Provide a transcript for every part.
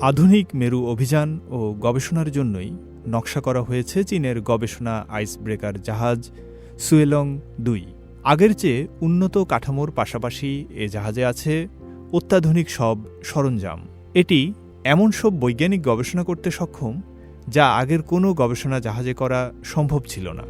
আধুনিক মেরু অভিযান ও গবেষণার জন্যই নকশা করা হয়েছে চীনের গবেষণা আইস ব্রেকার জাহাজ সুয়েলং দুই। আগের চেয়ে উন্নত কাঠামোর পাশাপাশি এ জাহাজে আছে অত্যাধুনিক সব সরঞ্জাম। এটি এমন সব বৈজ্ঞানিক গবেষণা করতে সক্ষম যা আগের কোনো গবেষণা জাহাজে করা সম্ভব ছিল না।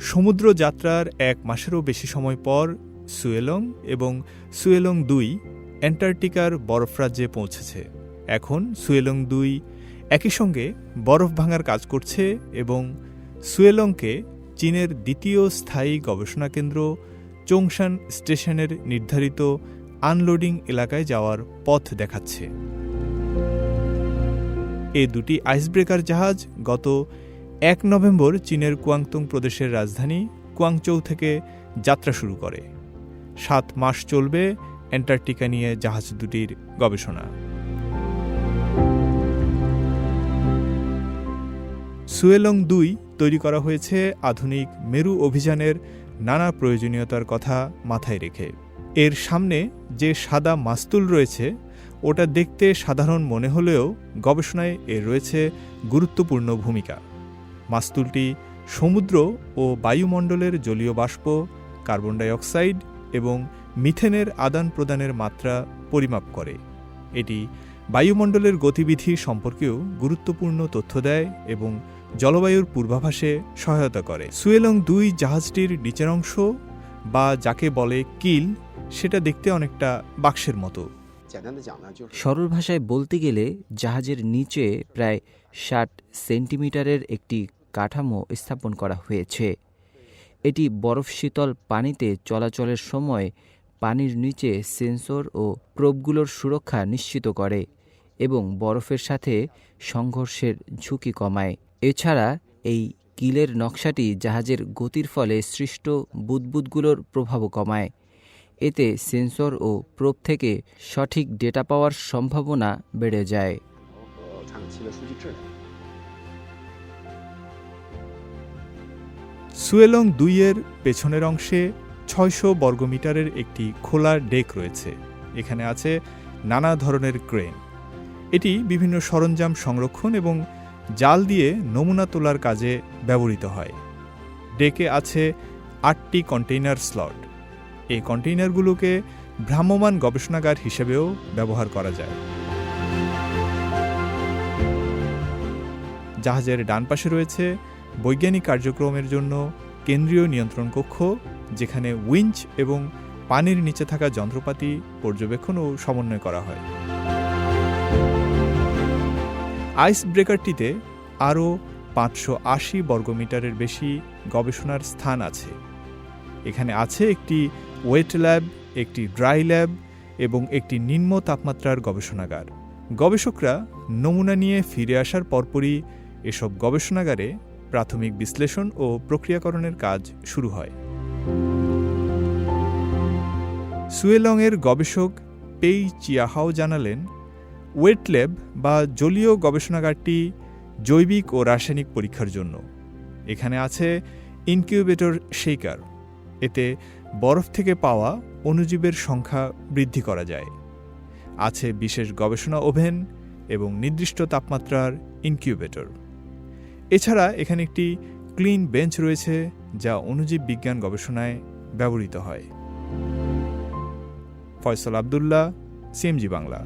সমুদ্র যাত্রার এক মাসেরও বেশি সময় পর সুয়েলং এবং সুয়েলং দুই অ্যান্টার্কটিকার বরফরাজ্যে পৌঁছেছে। এখন সুয়েলং দুই একই সঙ্গে বরফ ভাঙার কাজ করছে এবং সুয়েলংকে চীনের দ্বিতীয় স্থায়ী গবেষণা কেন্দ্র চোংশান স্টেশনের নির্ধারিত আনলোডিং এলাকায় যাওয়ার পথ দেখাচ্ছে। এ দুটি আইসব্রেকার জাহাজ গত এক নভেম্বর চীনের কুয়াংতুং প্রদেশের রাজধানী কুয়াংচৌ থেকে যাত্রা শুরু করে। সাত মাস চলবে অ্যান্টার্কটিকা নিয়ে জাহাজ দুটির গবেষণা। সুয়েলং দুই তৈরি করা হয়েছে আধুনিক মেরু অভিযানের নানা প্রয়োজনীয়তার কথা মাথায় রেখে। এর সামনে যে সাদা মাস্তুল রয়েছে, ওটা দেখতে সাধারণ মনে হলেও গবেষণায় এর রয়েছে গুরুত্বপূর্ণ ভূমিকা। মাস্তুলটি সমুদ্র ও বায়ুমণ্ডলের জলীয় বাষ্প, কার্বন ডাইঅক্সাইড এবং মিথেনের আদান প্রদানের মাত্রা পরিমাপ করে। এটি বায়ুমণ্ডলের গতিবিধি সম্পর্কেও গুরুত্বপূর্ণ তথ্য দেয় এবং জলবায়ুর পূর্বাভাসে সহায়তা করে। সুয়েলং দুই জাহাজটির নিচের অংশ, বা যাকে বলে কিল, সেটা দেখতে অনেকটা বাক্সের মতো। সরল ভাষায় বলতে গেলে জাহাজের নিচে প্রায় ষাট সেন্টিমিটারের একটি কাঠামো স্থাপন করা হয়েছে। এটি বরফ শীতল পানিতে চলাচলের সময় পানির নিচে সেন্সর ও প্রোবগুলোর সুরক্ষা নিশ্চিত করে এবং বরফের সাথে সংঘর্ষের ঝুঁকি কমায়। এছাড়া, এই কিলের নকশাটি জাহাজের গতির ফলে সৃষ্ট বুদবুদগুলোর প্রভাবও কমায়। এতে সেন্সর ও প্রোব থেকে সঠিক ডেটা পাওয়ার সম্ভাবনা বেড়ে যায়। সুয়েলং দুইয়ের পেছনের অংশে ছয়শো বর্গমিটারের একটি খোলা ডেক রয়েছে। এখানে আছে নানা ধরনের ক্রেন। এটি বিভিন্ন সরঞ্জাম সংরক্ষণ এবং জাল দিয়ে নমুনা তোলার কাজে ব্যবহৃত হয়। ডেকে আছে আটটি কন্টেইনার স্লট। এই কন্টেইনারগুলোকে ভ্রাম্যমাণ গবেষণাগার হিসেবেও ব্যবহার করা যায়। জাহাজের ডান পাশে রয়েছে বৈজ্ঞানিক কার্যক্রমের জন্য কেন্দ্রীয় নিয়ন্ত্রণ কক্ষ, যেখানে উইঞ্চ এবং পানির নিচে থাকা যন্ত্রপাতি পর্যবেক্ষণ ও সমন্বয় করা হয়। আইস ব্রেকারটিতে আরও পাঁচশো আশি বর্গমিটারের বেশি গবেষণার স্থান আছে। এখানে আছে একটি ওয়েট ল্যাব, একটি ড্রাই ল্যাব এবং একটি নিম্ন তাপমাত্রার গবেষণাগার। গবেষকরা নমুনা নিয়ে ফিরে আসার পরপরই এসব গবেষণাগারে প্রাথমিক বিশ্লেষণ ও প্রক্রিয়াকরণের কাজ শুরু হয়। সুয়েলংয়ের গবেষক পেই চিয়াহাও জানালেন ওয়েটল্যাব বা জলীয় গবেষণাগারটি জৈবিক ও রাসায়নিক পরীক্ষার জন্য। এখানে আছে ইনকিউবেটর শেকার। এতে বরফ থেকে পাওয়া অণুজীবের সংখ্যা বৃদ্ধি করা যায়। আছে বিশেষ গবেষণা ওভেন এবং নির্দিষ্ট তাপমাত্রার ইনকিউবেটর। এছাড়া এখানে একটি ক্লিন বেঞ্চ রয়েছে যা অণুজীব বিজ্ঞান গবেষণায় ব্যবহৃত হয়। ফয়সল আবদুল্লাহ, সিএমজি বাংলা।